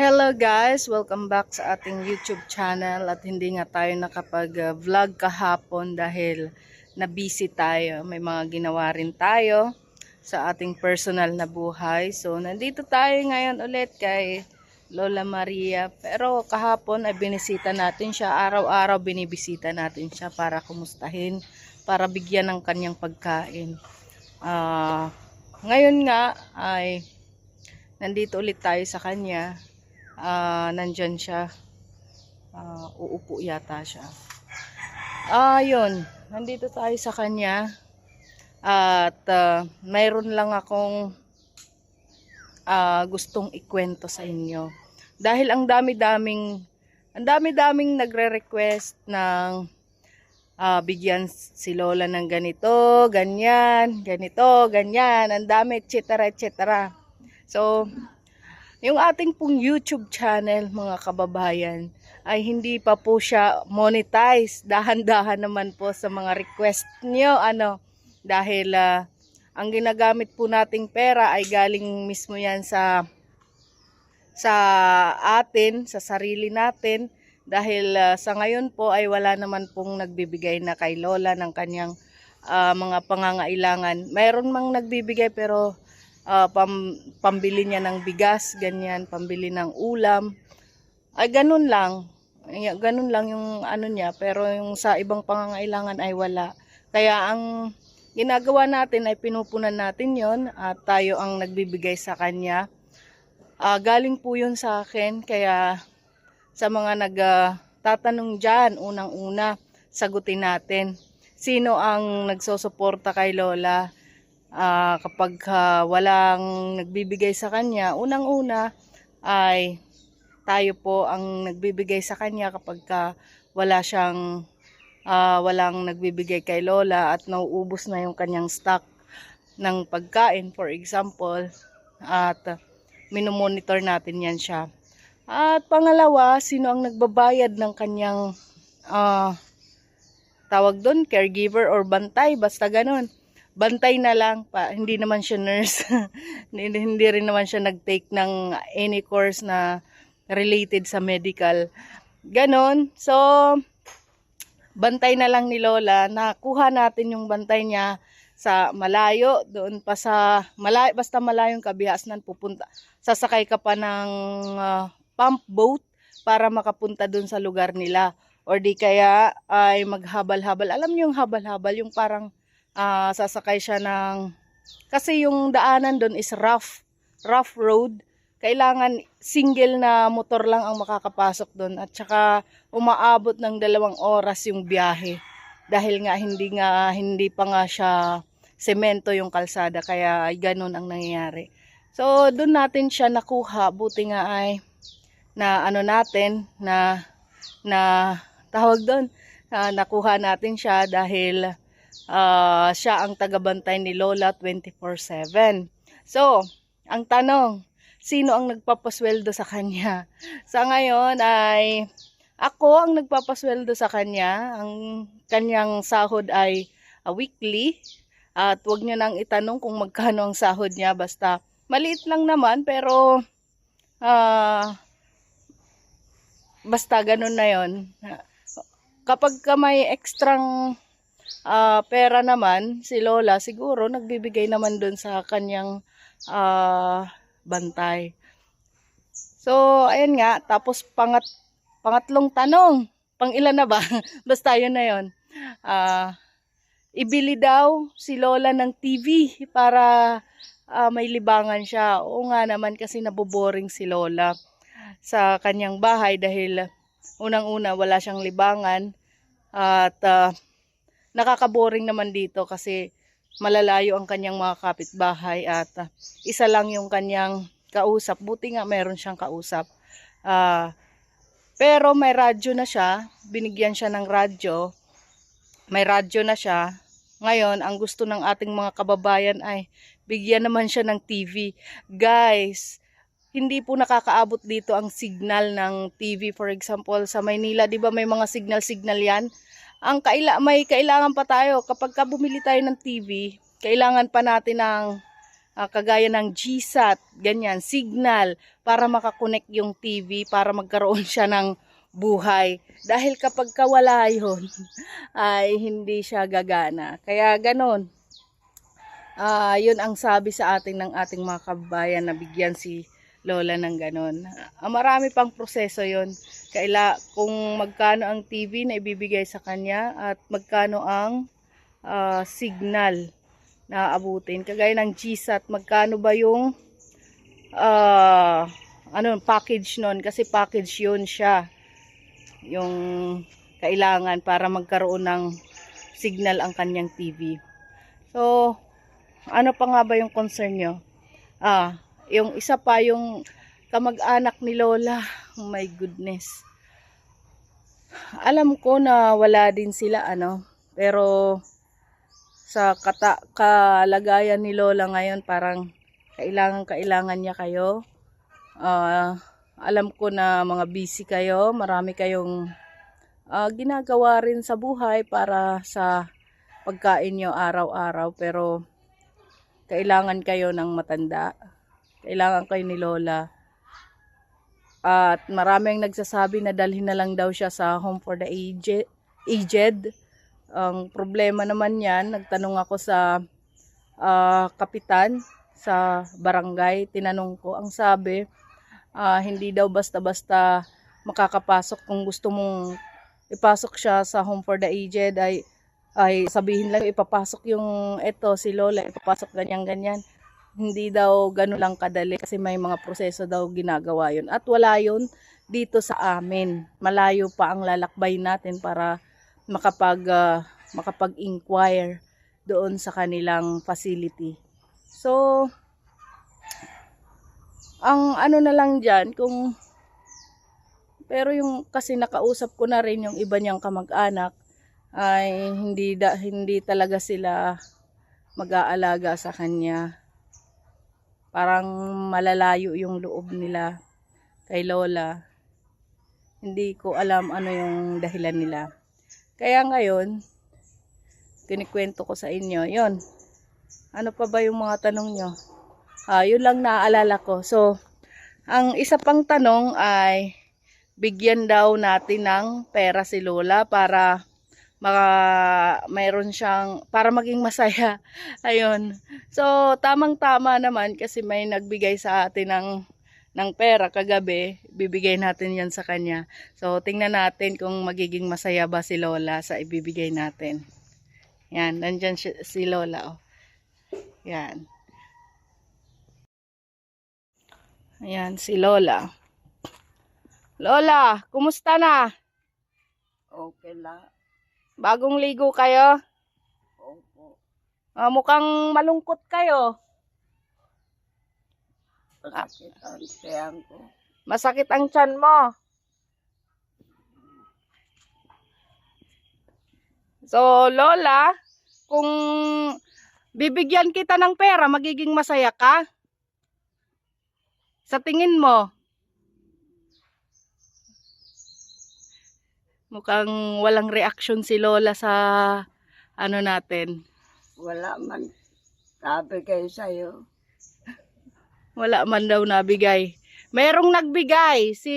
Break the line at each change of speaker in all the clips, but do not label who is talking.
Hello guys! Welcome back sa ating YouTube channel at hindi nga tayo nakapag-vlog kahapon dahil na-busy tayo. May mga ginawa rin tayo sa ating personal na buhay. So, nandito tayo ngayon ulit kay Lola Maria. Pero kahapon ay binisita natin siya. Araw-araw binibisita natin siya para kumustahin, para bigyan ng kanyang pagkain. Ah, ngayon nga ay nandito ulit tayo sa kanya ah nandyan siya. Ah, uupo yata siya. Ah, yun. Nandito tayo sa kanya. At ah, mayroon lang akong ah, gustong ikwento sa inyo. Dahil ang dami-daming ang dami-daming nagre-request ng ah, bigyan si Lola ng ganito, ganyan, ganito, ganyan, ang dami, etc. etc. So, yung ating pong YouTube channel, mga kababayan, ay hindi pa po siya monetize. Dahan-dahan naman po sa mga request nyo. Ano, dahil ah, ang ginagamit po nating pera ay galing mismo yan sa sa atin, sa sarili natin. Dahil ah, sa ngayon po ay wala naman pong nagbibigay na kay Lola ng kanyang ah, mga pangangailangan. Mayroon mang nagbibigay pero ah, pam, pambili niya ng bigas, ganyan, pambili ng ulam. Ay, ganun lang. Ganun lang yung ano niya, pero yung sa ibang pangangailangan ay wala. Kaya ang ginagawa natin ay pinupunan natin yon at tayo ang nagbibigay sa kanya. Ah, galing po yun sa akin, kaya sa mga nagtatanong dyan, unang-una, sagutin natin. Sino ang nagsosuporta kay Lola? Ah, kapag ah, walang nagbibigay sa kanya, unang-una ay tayo po ang nagbibigay sa kanya kapag ka wala siyang ah, walang nagbibigay kay Lola at nauubos na yung kanyang stock ng pagkain for example at ah, minomonitor natin yan siya. At pangalawa, sino ang nagbabayad ng kanyang ah, tawag doon, caregiver or bantay, basta ganun bantay na lang pa hindi naman siya nurse. Hindi, hindi rin naman siya nag-take ng any course na related sa medical. Ganon. So bantay na lang ni Lola. Nakuha natin yung bantay niya sa malayo doon pa sa malayo basta malayong kabihasnan pupunta sasakay ka pa ng ah, pump boat para makapunta doon sa lugar nila. Or di kaya ay maghabal-habal alam niyo yung habal-habal yung parang ah, sasakay siya ng kasi yung daanan doon is rough rough road. Kailangan single na motor lang ang makakapasok doon at saka umaabot ng dalawang oras yung biyahe. Dahil nga hindi nga hindi pa nga siya semento yung kalsada kaya ay ganun ang nangyayari. So doon natin siya nakuha. Buti nga ay na ano natin na na tawag doon ah, nakuha natin siya dahil ah, siya ang tagabantay ni Lola 24/7. So, ang tanong, sino ang nagpapasweldo sa kanya? Sa ngayon ay ako ang nagpapasweldo sa kanya. Ang kanyang sahod ay ah, weekly. At wag niyo nang itanong kung magkano ang sahod niya basta maliit lang naman pero ah basta ganun na 'yon. Kapag ka may ekstrang ah, pera naman, si Lola siguro nagbibigay naman dun sa kanyang ah, bantay. So, ayan nga. Tapos pangat, pangatlong tanong. Pang ilan na ba? Basta yun na yun. Ah, ibili daw si Lola ng TV para ah, may libangan siya. Oo nga naman kasi naboboring si Lola sa kanyang bahay dahil unang-una wala siyang libangan at ah, nakakaboring naman dito kasi malalayo ang kanyang mga kapitbahay at ah, isa lang yung kanyang kausap. Buti nga meron siyang kausap. Ah, pero may radyo na siya. Binigyan siya ng radyo. May radyo na siya. Ngayon, ang gusto ng ating mga kababayan ay bigyan naman siya ng TV. Guys, hindi po nakakaabot dito ang signal ng TV. For example, sa Maynila, di ba may mga signal-signal yan? Ang kaila may kailangan pa tayo kapag ka bumili tayo ng TV, kailangan pa natin ng ah, kagaya ng GSAT, ganyan, signal, para makakonect yung TV, para magkaroon siya ng buhay. Dahil kapag kawala yun, ay hindi siya gagana. Kaya ganon. Ah, yun ang sabi sa atin ng ating mga kababayan na bigyan si Lola ng ganon. Ah, marami pang proseso yun. Kaila, kung magkano ang TV na ibibigay sa kanya at magkano ang ah, signal na abutin. Kagaya ng GSAT, magkano ba yung ah, ano, package nun? Kasi package yun siya. Yung kailangan para magkaroon ng signal ang kanyang TV. So, ano pa nga ba yung concern nyo? Ah, yung isa pa yung kamag-anak ni Lola. Oh my goodness. Alam ko na wala din sila ano, pero sa kata kalagayan ni Lola ngayon parang kailangan kailangan niya kayo. Ah, alam ko na mga busy kayo, marami kayong ah, ginagawa rin sa buhay para sa pagkain nyo araw-araw pero kailangan kayo ng matanda. Kailangan kayo ni Lola. At maraming nagsasabi na dalhin na lang daw siya sa home for the aged. aged. Ang problema naman yan, nagtanong ako sa ah, kapitan sa barangay. Tinanong ko, ang sabi, ah, hindi daw basta-basta makakapasok kung gusto mong ipasok siya sa home for the aged ay ay sabihin lang ipapasok yung eto si Lola ipapasok ganyan ganyan hindi daw gano'n lang kadali kasi may mga proseso daw ginagawa yun. At wala yun dito sa amin. Malayo pa ang lalakbay natin para makapag ah, makapag-inquire doon sa kanilang facility. So ang ano na lang dyan kung pero yung kasi nakausap ko na rin yung iba niyang kamag-anak ay hindi da, hindi talaga sila mag-aalaga sa kanya. Parang malalayo yung loob nila kay Lola. Hindi ko alam ano yung dahilan nila. Kaya ngayon, kinikwento ko sa inyo. Yon. Ano pa ba yung mga tanong nyo? Ah, yun lang naaalala ko. So, ang isa pang tanong ay bigyan daw natin ng pera si Lola para maka mayroon siyang para maging masaya. Ayun. So tamang-tama naman kasi may nagbigay sa atin ng ng pera kagabi, bibigay natin 'yan sa kanya. So tingnan natin kung magiging masaya ba si Lola sa ibibigay natin. Yan, nandiyan si, si Lola oh. Yan. Ayan, si Lola. Lola, kumusta na?
Okay lang.
Bagong ligo kayo?
Opo.
Ah, mukhang malungkot kayo.
Masakit ang tiyan ko.
Masakit ang tiyan mo. So, Lola, kung bibigyan kita ng pera, magiging masaya ka? Sa tingin mo? Mukhang walang reaksyon si Lola sa ano natin.
Wala man sabi kayo sa'yo.
Wala man daw nabigay. Merong nagbigay si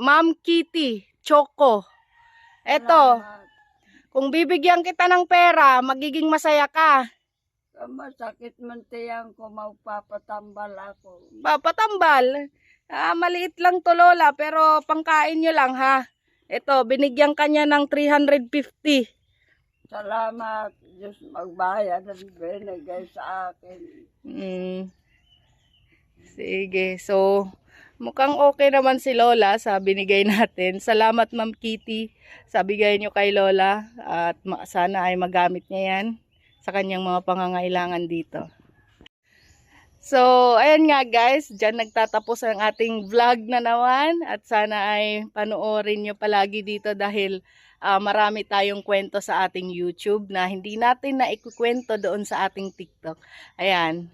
Ma'am Kitty Choco. Eto, kung bibigyan kita ng pera, magiging masaya ka.
Masakit man tiyan ko, magpapatambal ako.
Papatambal. Ah, maliit lang to Lola, pero pangkain nyo lang ha. Eto, binigyan kanya ng 350.
Salamat. Diyos magbayad at binigay sa akin.
Mm. Sige, so mukhang okay naman si Lola sa binigay natin. Salamat Ma'am Kitty sa bigay nyo kay Lola at sana ay magamit niya yan sa kanyang mga pangangailangan dito. So, ayan nga guys, dyan nagtatapos ang ating vlog na naman at sana ay panoorin nyo palagi dito dahil ah, marami tayong kwento sa ating YouTube na hindi natin na ikukwento doon sa ating TikTok. Ayan.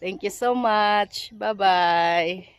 Thank you so much. Bye-bye.